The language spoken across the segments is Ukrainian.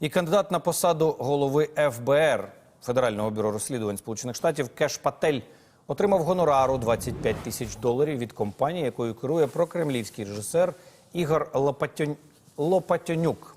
І кандидат на посаду голови ФБР Федерального бюро розслідувань Сполучених Штатів Кеш Патель отримав гонорару 25 тисяч доларів від компанії, якою керує прокремлівський режисер Ігор Лопатьон... Лопатьонюк.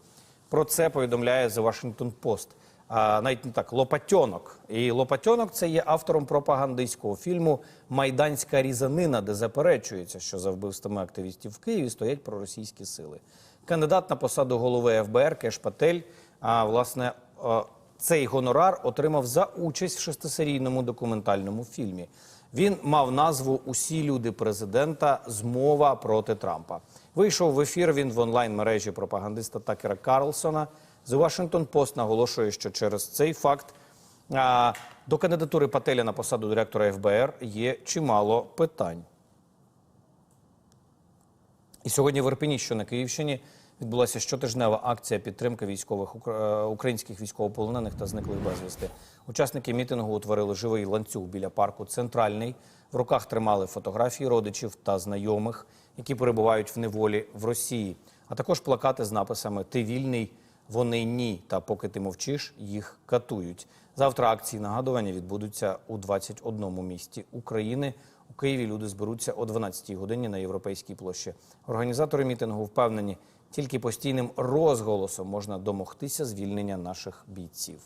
Про це повідомляє The Washington Post. А, навіть не так, Лопатьонок. І Лопатьонок це є автором пропагандистського фільму Майданська різанина, де заперечується, що за вбивствами активістів в Києві стоять проросійські сили. Кандидат на посаду голови ФБР Кеш Патель, а, власне, е, цей гонорар отримав за участь в шестисерійному документальному фільмі. Він мав назву Усі люди президента. Змова проти Трампа. Вийшов в ефір він в онлайн-мережі пропагандиста Такера Карлсона. The Washington Post наголошує, що через цей факт а, до кандидатури Пателя на посаду директора ФБР є чимало питань. І сьогодні в Ірпені, що на Київщині, відбулася щотижнева акція підтримки військових е, українських військовополонених та зниклих безвісти. Учасники мітингу утворили живий ланцюг біля парку Центральний. В руках тримали фотографії родичів та знайомих, які перебувають в неволі в Росії, а також плакати з написами Ти вільний, вони ні. Та поки ти мовчиш, їх катують. Завтра акції нагадування відбудуться у 21 місті України. У Києві люди зберуться о 12-й годині на європейській площі. Організатори мітингу впевнені, тільки постійним розголосом можна домогтися звільнення наших бійців.